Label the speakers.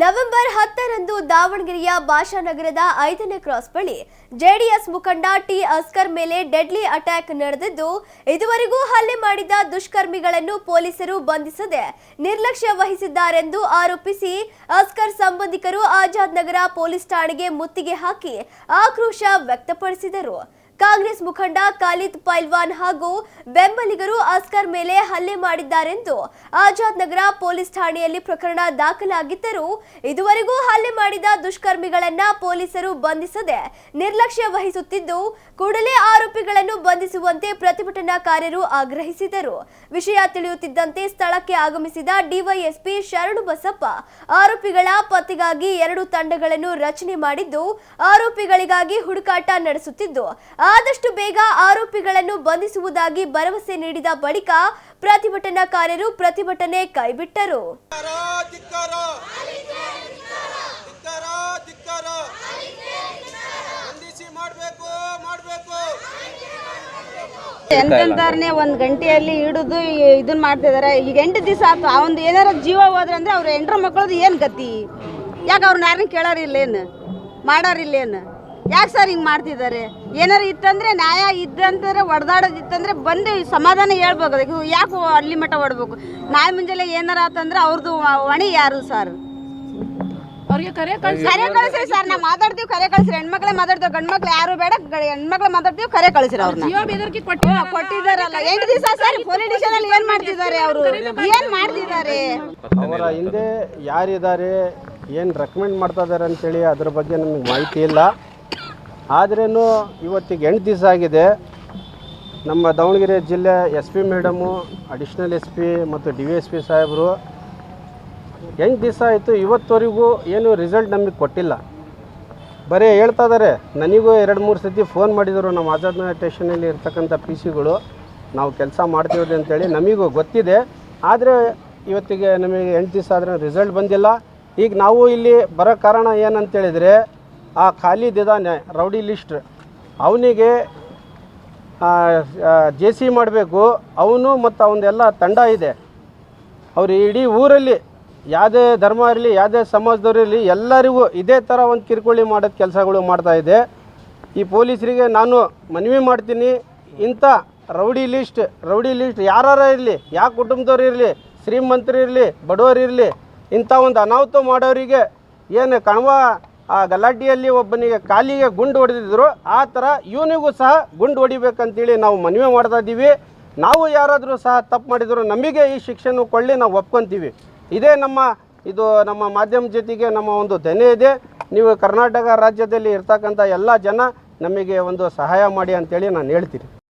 Speaker 1: November ಹತ್ತರಂದು ದಾವಣಗೆರೆಯ ಭಾಷಾನಗರದ ಐದನೇ ಕ್ರಾಸ್ ಬಳಿ ಜೆಡಿಎಸ್ ಮುಖಂಡ ಟಿ ಅಸ್ಕರ್ ಮೇಲೆ ಡೆಡ್ಲಿ ಅಟ್ಯಾಕ್ ನಡೆದಿದ್ದು, ಇದುವರೆಗೂ ಹಲ್ಲೆ ಮಾಡಿದ ದುಷ್ಕರ್ಮಿಗಳನ್ನು ಪೊಲೀಸರು ಬಂಧಿಸದೆ ನಿರ್ಲಕ್ಷ್ಯ ವಹಿಸಿದ್ದಾರೆಂದು ಆರೋಪಿಸಿ ಅಸ್ಕರ್ ಸಂಬಂಧಿಕರು ಆಜಾದ್ ನಗರ ಪೊಲೀಸ್ ಠಾಣೆಗೆ ಮುತ್ತಿಗೆ ಹಾಕಿ ಆಕ್ರೋಶ ವ್ಯಕ್ತಪಡಿಸಿದರು. ಕಾಂಗ್ರೆಸ್ ಮುಖಂಡ ಖಾಲಿದ್ ಪೈಲ್ವಾನ್ ಹಾಗೂ ಬೆಂಬಲಿಗರು ಅಸ್ಕರ್ ಮೇಲೆ ಹಲ್ಲೆ ಮಾಡಿದ್ದಾರೆಂದು ಆಜಾದ್ ನಗರ ಪೊಲೀಸ್ ಠಾಣೆಯಲ್ಲಿ ಪ್ರಕರಣ ದಾಖಲಾಗಿದ್ದರೂ ಇದುವರೆಗೂ ಹಲ್ಲೆ ಮಾಡಿದ ದುಷ್ಕರ್ಮಿಗಳನ್ನ ಪೊಲೀಸರು ಬಂಧಿಸದೆ ನಿರ್ಲಕ್ಷ್ಯ ವಹಿಸುತ್ತಿದ್ದು, ಕೂಡಲೇ ಆರೋಪಿಗಳನ್ನು ಬಂಧಿಸುವಂತೆ ಪ್ರತಿಭಟನಾಕಾರರು ಆಗ್ರಹಿಸಿದರು. ವಿಷಯ ತಿಳಿಯುತ್ತಿದ್ದಂತೆ ಸ್ಥಳಕ್ಕೆ ಆಗಮಿಸಿದ ಡಿವೈಎಸ್ಪಿ ಶರಣು ಬಸಪ್ಪ ಆರೋಪಿಗಳ ಪತ್ತೆಗಾಗಿ ಎರಡು ತಂಡಗಳನ್ನು ರಚನೆ ಮಾಡಿದ್ದು, ಆರೋಪಿಗಳಿಗಾಗಿ ಹುಡುಕಾಟ ನಡೆಸುತ್ತಿದ್ದು ಆದಷ್ಟು ಬೇಗ ಆರೋಪಿಗಳನ್ನು ಬಂಧಿಸುವುದಾಗಿ ಭರವಸೆ ನೀಡಿದ ಬಳಿಕ ಪ್ರತಿಭಟನಾಕಾರರು ಪ್ರತಿಭಟನೆ ಕೈಬಿಟ್ಟರು.
Speaker 2: ಎಂತೆಂತಾರನೆ ಒಂದ್ ಗಂಟೆಯಲ್ಲಿ ಹಿಡಿದು ಇದನ್ನ ಮಾಡ್ತಿದಾರೆ ಈಗ ಎಂಟು ದಿವಸ ಆಯ್ತು. ಅವನ್ ಏನಾರ ಜೀವ ಹೋದ್ರೆ ಅಂದ್ರೆ ಅವ್ರ ಎಂಟ್ರ ಮಕ್ಕಳದು ಏನ್ ಗತಿ? ಯಾಕೆ ಅವ್ರನ್ನ ಯಾರನ್ನ ಮಾಡಾರ ಮಾಡಾರಿಲ್ಲೇನು? ಯಾಕೆ ಸರ್ ಹಿಂಗೆ ಮಾಡ್ತಿದ್ದಾರೆ? ಏನಾರು ಇತ್ತಂದ್ರೆ ನ್ಯಾಯ ಇದ್ದಂತಂದ್ರೆ ಹೊಡೆದಾಡೋದು ಇತ್ತಂದ್ರೆ ಬಂದು ಸಮಾಧಾನ ಹೇಳ್ಬೇಕು ಅದಕ್ಕೆ. ಯಾಕೆ ಅಲ್ಲಿ ಮಟ್ಟ ಹೊಡ್ಬೇಕು ನಾಳೆ ಮುಂಜಾನೆ ಏನಾರ ಆತಂದ್ರೆ ಅವ್ರದ್ದು ಹೊಣೆ ಯಾರು ಸರ್?
Speaker 3: ಅವ್ರಿಗೆ ಕರೆ ಕಳ್ಸಿ.
Speaker 2: ಕರೆ ಕಳಿಸ್ರಿ ಸರ್ ನಾವು ಮಾತಾಡ್ತೀವಿ ಕರೆ ಕಳಿಸ್ರಿ. ಹೆಣ್ಮಕ್ಳೇ ಮಾತಾಡ್ತೀವಿ ಗಂಡ್ಮಕ್ಳು ಯಾರು ಬೇಡ ಗ- ಹೆಣ್ಮಕ್ಳು ಮಾತಾಡ್ತೀವಿ ಕರೆ ಕಳಿಸ್ರಿ ಅವ್ರನ್ನ.
Speaker 3: ಬೆದರಿಕೆ
Speaker 2: ಕೊಟ್ಟಿದ್ದಾರಲ್ಲ. ಎಂಟು ದಿವಸ ಸರ್ ಪೊಲೀಸ್ ಸ್ಟೇಷನ್ ಅಲ್ಲಿ ಏನ್ ಮಾಡ್ತಿದ್ದಾರೆ ಅವರು? ಏನು ಮಾಡ್ತಿದ್ದಾರೆ?
Speaker 4: ಅವರ ಹಿಂದೆ ಯಾರಿದ್ದಾರೆ ಏನು ರೆಕಮೆಂಡ್ ಮಾಡ್ತಾ ಇದ್ದಾರೆ ಅಂತೇಳಿ ಅದ್ರ ಬಗ್ಗೆ ನಮಗೆ ಮಾಹಿತಿ ಇಲ್ಲ. ಆದ್ರೂ ಇವತ್ತಿಗೆ ಎಂಟು ದಿವಸ ಆಗಿದೆ. ನಮ್ಮ ದಾವಣಗೆರೆ ಜಿಲ್ಲೆ S P madam, additional S P ಮತ್ತು ಡಿ ವಿ ಎಸ್ ಪಿ ಸಾಹೇಬರು ಎಂಟು ದಿವಸ ಆಯಿತು. ಇವತ್ತವರೆಗೂ ಏನು ರಿಸಲ್ಟ್ ನಮಗೆ ಕೊಟ್ಟಿಲ್ಲ. ಬರೀ ಹೇಳ್ತಾ ಇದ್ದಾರೆ ನನಗೂ ಎರಡು ಮೂರು ಸತಿ ಫೋನ್ ಮಾಡಿದರು ನಮ್ಮ ಆಜಾದ್ ನಗರ್ ಸ್ಟೇಷನಲ್ಲಿ ಇರ್ತಕ್ಕಂಥ ಪಿ ಸಿಗಳು ನಾವು ಕೆಲಸ ಮಾಡ್ತೀವಿ ಅಂತೇಳಿ ನಮಗೂ ಗೊತ್ತಿದೆ. ಆದರೆ ಇವತ್ತಿಗೆ ನಮಗೆ ಎಂಟು ದಿವಸ ಆದರೆ ರಿಸಲ್ಟ್ ಬಂದಿಲ್ಲ. ಈಗ ನಾವು ಇಲ್ಲಿ ಬರೋ ಕಾರಣ ಏನಂತೇಳಿದರೆ ಆ ಖಾಲಿದಿದ್ದಾನೆ ರೌಡಿ ಲಿಸ್ಟ್. ಅವನಿಗೆ ಜೆ ಸಿ ಮಾಡಬೇಕು. ಅವನು ಮತ್ತು ಅವನದೆಲ್ಲ ತಂಡ ಇದೆ. ಅವರು ಇಡೀ ಊರಲ್ಲಿ, ಯಾವುದೇ ಧರ್ಮ ಇರಲಿ, ಯಾವುದೇ ಸಮಾಜದವ್ರು ಎಲ್ಲರಿಗೂ ಇದೇ ಥರ ಒಂದು ಕಿರುಕುಳಿ ಮಾಡೋದು ಕೆಲಸಗಳು ಮಾಡ್ತಾ ಇದೆ. ಈ ಪೊಲೀಸರಿಗೆ ನಾನು ಮನವಿ ಮಾಡ್ತೀನಿ, ಇಂಥ ರೌಡಿ ಲಿಸ್ಟ್ ರೌಡಿ ಲಿಸ್ಟ್ ಯಾರು ಇರಲಿ ಯಾವ ಕುಟುಂಬದವ್ರು ಇರಲಿ, ಶ್ರೀಮಂತರು ಇರಲಿ, ಬಡವರು ಇರಲಿ, ಇಂಥ ಒಂದು ಅನಾಹುತ ಮಾಡೋರಿಗೆ ಏನು ಕಣವ ಆ ಗಲಾಟೆಯಲ್ಲಿ ಒಬ್ಬನಿಗೆ ಕಾಲಿಗೆ ಗುಂಡು ಹೊಡೆದಿದ್ರು, ಆ ಥರ ಇವನಿಗೂ ಸಹ ಗುಂಡು ಹೊಡಿಬೇಕಂತೇಳಿ ನಾವು ಮನವಿ ಮಾಡ್ತಾ ಇದ್ದೀವಿ. ನಾವು ಯಾರಾದರೂ ಸಹ ತಪ್ಪು ಮಾಡಿದ್ರು ನಮಗೆ ಈ ಶಿಕ್ಷಣ ಕೊಳ್ಳಿ, ನಾವು ಒಪ್ಕೊತೀವಿ. ಇದೇ ನಮ್ಮ, ಇದು ನಮ್ಮ ಮಾಧ್ಯಮ ಜೊತೆಗೆ ನಮ್ಮ ಒಂದು ಧನೆ ಇದೆ. ನೀವು ಕರ್ನಾಟಕ ರಾಜ್ಯದಲ್ಲಿ ಇರ್ತಕ್ಕಂಥ ಎಲ್ಲ ಜನ ನಮಗೆ ಒಂದು ಸಹಾಯ ಮಾಡಿ ಅಂತೇಳಿ ನಾನು ಹೇಳ್ತೀನಿ.